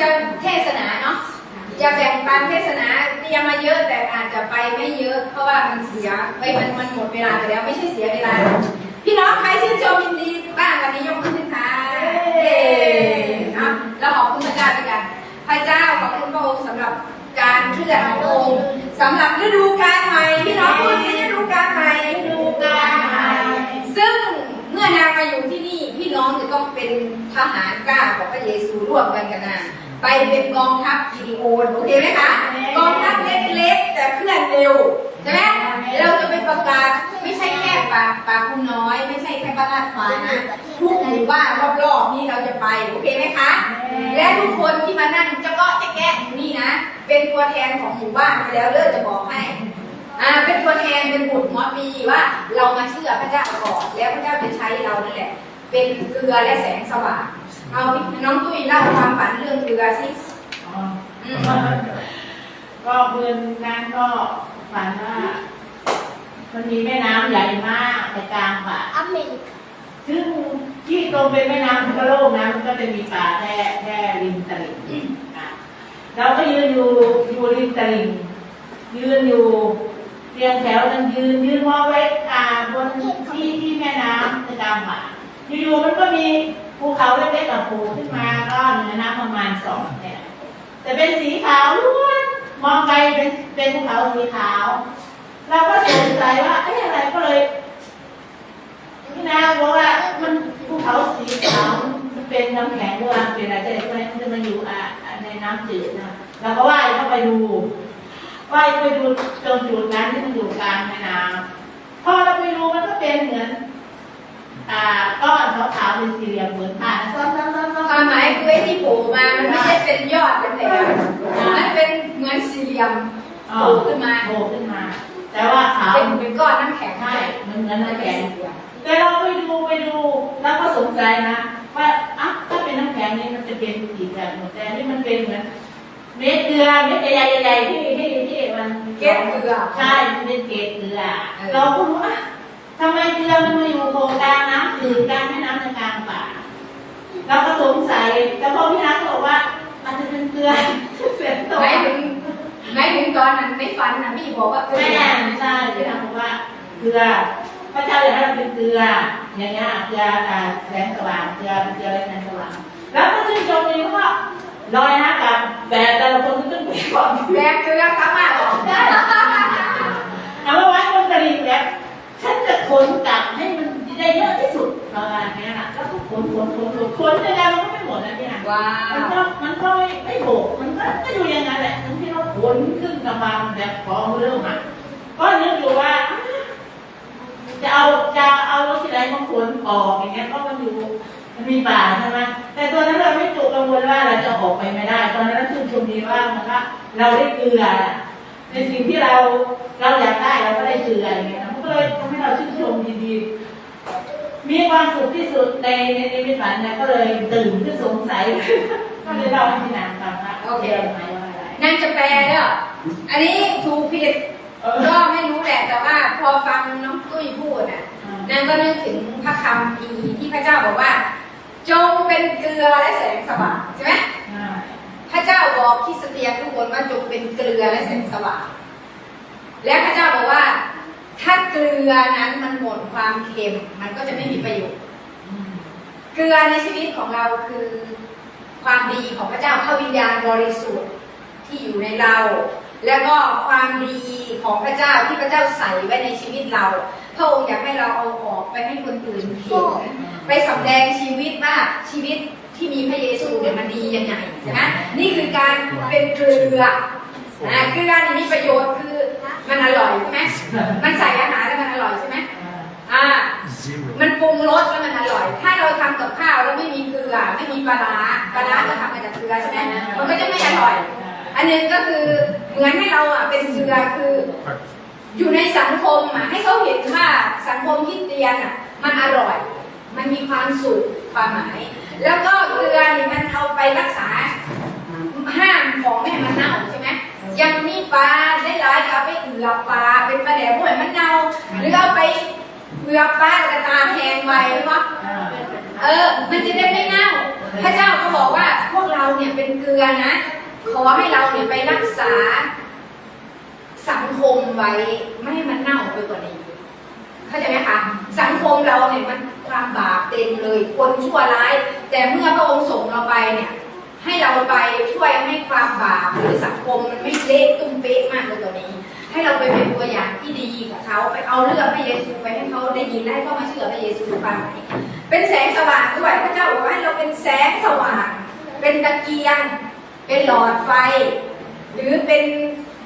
จะเทศนาเนาะจะแบ่งปันเทศนาเตรียมมาเยอะแต่อาจจะไปไม่เยอะ เพราะว่ามันเสียไปมันมันหมดเวลาไปแล้วไม่ใช่เสียเวลา พี่น้องใครชื่นชมยินดีบ้างวันนี้ยกมือขึ้นค่ะเย้เนาะเราขอบคุณพระเจ้าด้วยกันพระเจ้าขอบคุณพระองค์สำหรับการเคลื่อนของพระองค์สำหรับฤดูกาลใหม่พี่น้องพูดสิฤดูกาลใหม่ดูการใหม่ซึ่งเมื่อนางมาอยู่ที่นี่พี่น้องจะต้องเป็นทหารกล้าของพระเยซูร่วมกันกันนะ ไปเป็นกองทัพกิดิโอนโอเคไหมคะกองทัพเล็กๆ แต่เคลื่อนเร็วใช่ไหมเราจะไปประกาศไม่ใช่แค่ปากปากคุณน้อย ไม่ใช่แค่บ้านลาดควายนะทุกหมู่บ้านรอบๆนี่เราจะไปโอเคไหมคะ และทุกคนที่มานั่งจะก็จะแก้อยู่นี่นะ เป็นตัวแทนของหมู่บ้านไปแล้วเลิกจะบอกให้อ่าเป็นตัวแทนเป็นบุตรหมอปีว่าเรามาเชื่อพระเจ้าก่อนแล้วพระเจ้าจะใช้เรานั่นแหละ เป็นเกลือและแสงสว่าง เอาพี่น้องตุ้ยเล่าความฝันเรื่องเกลือสิอ๋ออืมก็เพื่อนนั้นก็ฝันว่ามันมีแม่น้ำใหญ่มากแต่กลางป่าอเมริกาซึ่งที่ตรงเป็นแม่น้ำมันก็โล่งนะมันก็จะมีป่าแค่แค่ริมตลิ่งอะเราก็ยืนอยู่อยู่ริมตลิ่งยืนอยู่เรียงแถวกันยืนยืนมองไว้อ่าบนที่ที่แม่น้ำกลางป่าอยู่ๆมันก็มี ภูเขาเล็กๆกับภูขึ้นมาก็เหนือน้ำประมาณสองเนี่ยแต่เป็นสีขาวล้วนมองไปเป็นเป็นภูเขาสีขาวเราก็สงสัยว่าเอ๊ะอะไรก็เลยพี่นาบอกว่ามันภูเขาสีขาวมันเป็นน้ำแข็งหรือว่าเป็นอะไรก็เลยมันจะมาอยู่อะในน้ำจืดนะเราก็ว่ายเข้าไปดูว่ายเข้าไปดูตรงจุดนั้นที่มันอยู่กลางแม่น้ำพอเราไปดูมันก็เป็นเหมือน อ่าก้อนขาวๆเป็นสี่เหลี่ยมเหมือนผ่านซ้อนๆๆๆ ความหมายคือไอ้ที่โผล่มามันไม่ใช่เป็นยอดเป็นแหลมมันเป็นเหมือนสี่เหลี่ยมโผล่ขึ้นมาโผล่ขึ้นมา แต่ว่าขาวเป็นเป็นก้อนน้ำแข็งใช่มันเหมือนมันน้ำเป็แข็นงสี่เหลี่ยมแต่เราไปดูไปดูแล้วก็สงสัยนะว่าอะถ้าเป็นน้ำแข็งนี่มันจะเป็นอีกแบบหนึ่งแต่อันนี่มันเป็นเหมือนเม็ดเกลือเม็ดใหญ่ๆใหญ่ๆที่ที่ที่มันเกล็ดเกลือใช่มันเป็นเกล็ดเกลือเออเราก็รู้อะ ทำไมเกลือมันมาอยู่โครงกลางน้ำจืดกลางแม่น้ำในกลางป่าเราก็สงสัยแต่พอพี่นัทก็บอกว่าอาจจะเป็นเกลือเสียงตหมายถึงหมายถึงตอนนั้นไม่ฝันนะพี่บอกว่าเกลืแม่อไม่ใช่พี่นัทบอกว่าเกลือพระเจ้าอยากให้เราเป็นเกลืออย่างเงี้ยเกลืออ่าแสงสว่างเกลือเกลือแสงสว่างแล้วก็ชื่นชมนี้ว่าลอยนะกับแต่แต่ละคนก็ต้องไปก่อนแบกเกลือกลับมาออกได้เอามาไว้บนกระดิ่งแล้วฉันจะขนกลับให้มันได้เยอะที่สุดประมาณเนี้ยนะแล้วก็ ขนขนขนขนขนยังไงมันก็ไม่หมดนะพี่นะว้ามันวก็มันก็ไม่ไม่โบกมันก็ก็อยู่อย่างนั้นแหละทั้งที่เราขนขึ้นกระบาลแบบของเริ่มอะก็นึกอยู่ว่า จะเอาจะเอารถที่ไหนมาขนออกอย่างเงี้ยเพราะมันอยู่มันมีป่าใช่ไหมแต่ตอนนั้นเราไม่ตกกังวลว่าเราจะออกไปไม่ได้ ตอนนั้นเราชื่นชมดีว่ามันว่าเราได้เกลือในสิ่งที่เราเราอยากได้เราก็ มีความสุขที่สุดในในในมิตฝันเนี่ยก็เลยตื่นขึ้นสงสัย ก็เลยเล่าให้พี่นางฟังว่าเรียนหมายว่าอะไรนั่นจะแปลเด้ออันนี้ถูกผิดเออก็ไม่รู้แหละแต่ว่าพอฟังน้องตุ้ยพูดน่ะนั่นก็นึกถึงพระคำพีร์ที่พระเจ้าบอกว่า จงเป็นเกลือและแสงสว่างใช่ไหมอ่าพระเจ้าบอกคริสเตียนทุกคนว่าจงเป็นเกลือและแสงสว่างและพระเจ้าบอกว่าถ้า เกลือนั้นมันหมดความเค็ม มันก็จะไม่มีประโยชน์ เกลือในชีวิตของเราคือความดีของพระเจ้าพระวิญญาณบริสุทธิ์ที่อยู่ในเรา แล้วก็ความดีของพระเจ้าที่พระเจ้าใส่ไว้ในชีวิตเราพระองค์อยากให้เราเอาออกไปให้คนอื่นเห็นไปสำแดงชีวิตว่าชีวิตที่มีพระเยซูเนี่ยมันดียังไงใช่ไหมนี่คือการเป็นเกลืออ่าเกลือนี่มีประโยชน์คือ มันอร่อยใช่ไหมมันใส่อาหารแล้วมันอร่อยใช่ไหมอ่าอ่า Zero. มันปรุงรสแล้วมันอร่อย ถ้าเราทำกับข้าวแล้วไม่มีเกลือ ไม่มีปลาร้าปลาร้าก็ทำมาจากเกลือใช่ไหมมันก็จะไม่อร่อย อันหนึงก็คือเหมือนให้เราอะเป็นเกลือคือ อยู่ในสังคมอะให้เขาเห็นว่าสังคมที่เตียนอะ มันอร่อย มันมีความสุขความหมาย แล้วก็เกลือนี่มันเอาไปรักษาห้ามของไม่ให้มันเน่าใช่ไหม ยังมีปลาได้หลายๆก็เอาไปเอือปลาเป็นปลาแดกบ่วยมันเน่าหรือเอาไปเอือปลาแล้วก็ตาแพงไว้หรือว่าอ่าเออ มันจะได้ไม่เน่า พระเจ้าก็บอกว่าพวกเราเนี่ยเป็นเกลือนะ ขอให้เราเนี่ยไปรักษา สังคมไว้ไม่ให้มันเน่าไปกว่านี้เข้าใจไหมคะสังคมเราเนี่ยมันความบาปเต็มเลยคนชั่วร้าย แต่เมื่อพระองค์ส่งเราไปเนี่ย ให้เราไปช่วยให้ความบาปหรือสังคมมันไม่เละตุ้มเป๊ะมากกว่าตัวนี้ ให้เราไปเป็นตัวอย่างที่ดีกับเขาไปเอาเรื่องพระเยซูไปให้เขาได้ยินและให้เขามาเชื่อพระเยซูฟังเป็นแสงสว่างด้วยพระเจ้าบอกว่าให้เราเป็นแสงสว่าง เป็นตะเกียง เป็นหลอดไฟ หรือเป็น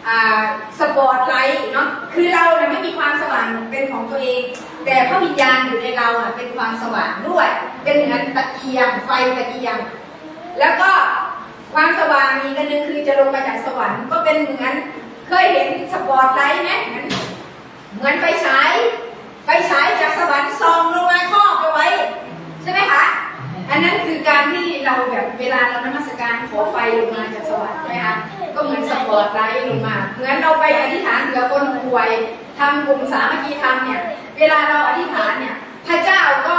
อ่าสปอตไลท์เนาะคือเราเนี่ยไม่มีความสว่างเป็นของตัวเอง แต่พระวิญญาณอยู่ในเราอะเป็นความสว่างด้วย เป็นเหมือนตะเกียงไฟตะเกียง แล้วก็ความสว่างอีกอันหนึงคือจะลงมาจากสวรรค์ก็เป็นเหมือน เคยเห็นสปอตไลท์ไหมเหมือนไฟฉายไฟฉายจากสวรรค์ส่องลงมาครอบเอาไว้ ใช่ไหมคะ อันนั้นคือการที่เราแบบเวลาเรานมัสการขอไฟลงมาจากสวรรค์ใช่ไหมคะก็เหมือนสปอตไลท์ลงมาเหมือนเราไปอธิษฐานเผื่อคนป่วยทำกลุ่มสามัคคีธรรมเนี่ย เวลาเราอธิษฐานเนี่ย พระเจ้าก็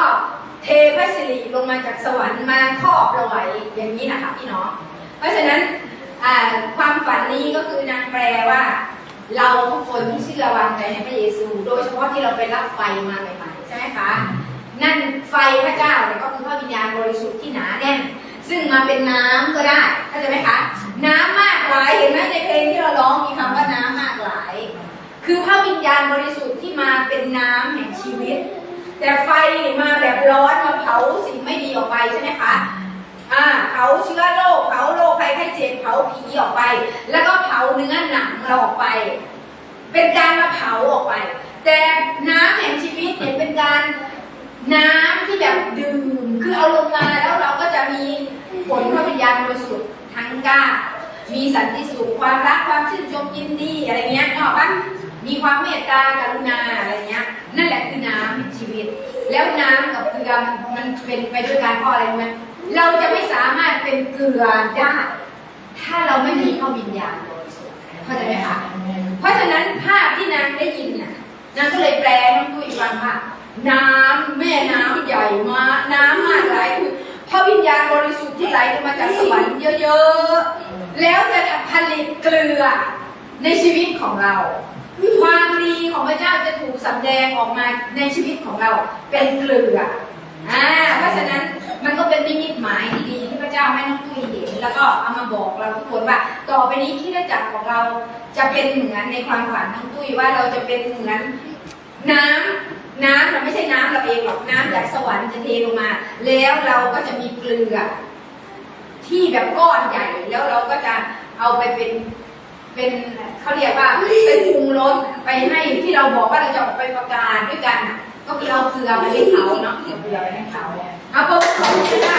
เทพระสิริลง มาจากสวรรค์มาครอบเราไว้อย่างนี้นะคะพี่น้อง เพราะฉะนั้นความฝันนี้ก็คือนางแปลว่า เราทุกคนที่เชื่อวางใจในพระเยซู โดยเฉพาะที่เราไปรับไฟมาใหม่ๆใช่ไหมคะนั่นไฟพระเจ้าเนี่ยก็คือพระวิญญาณบริสุทธิ์ที่หนาแน่นซึ่งมาเป็นน้ำก็ได้เข้าใจไหมคะ น้ำมากหลายเห็นไหมในเพลงที่เราร้องมีคำว่าน้ำมากหลาย คือพระวิญญาณบริสุทธิ์ที่มาเป็นน้ำแห่งชีวิต แต่ไฟมาแบบร้อนมาเผาสิ่งไม่ดีออกไปใช่ไหมคะอ่าเผาเชื้อโรคเผาโรคภัยไข้เจ็บเผาผีออกไป แล้วก็เผาเนื้อหนังเราออกไป เป็นการมาเผาออกไป แต่น้ำแห่งชีวิตเนี่ยเป็นการน้ำที่แบบดื่มคือเอาลงมาแล้วเราก็จะมีผลพระวิญญาณบริสุทธิ์ทั้งก้ามีสันติสุขความรักความชื่นชมยินดีอะไรเงี้ยนึกออกปะ มีความเมตตากรุณาอะไรเงี้ย นั่นแหละคือน้ำแห่งชีวิต แล้วน้ำกับเกลือมันมันเป็นไปด้วยการเพราะอะไรรู้ไหมเราจะไม่สามารถเป็นเกลือได้ถ้าเราไม่มีพระวิญญาณบริสุทธิ์เข้าใจไหมคะเพราะฉะนั้นภาพที่นางได้ยินน่ะนางก็เลยแปลน้องตุ้ยฟังว่าน้ำแม่น้ำใหญ่มาน้ำมากหลายคือพระวิญญาณบริสุทธิ์ที่ไหลมาจากสวรรค์เยอะๆ แล้วจะผลิตเกลือในชีวิตของเรา ความดีของพระเจ้าจะถูกสำแดงออกมาในชีวิตของเราเป็นเกลืออ่าเพราะฉะนั้นมันก็เป็นนิมิตหมายที่ดีที่พระเจ้าให้น้องตุ้ยเห็นแล้วก็เอามาบอกเราทุกคนว่า ต่อไปนี้ที่ได้จักรของเราจะเป็นเหมือนในความฝันน้องตุ้ยว่าเราจะเป็นเหมือนน้ำน้ำเราไม่ใช่น้ำเราเองหรอกน้ำจากสวรรค์จะเทลงมา แล้วเราก็จะมีเกลือที่แบบก้อนใหญ่แล้วเราก็จะเอาไปเป็น เป็นเขาเรียกว่าเป็นปรุงรสไปให้ที่เราบอกว่าเราจะออกไปประการด้วยกัน ก็คือเราเกลือไปให้เขาเนาะเกลือไปให้เขาเอาไปุ๊บเขาไม่ได้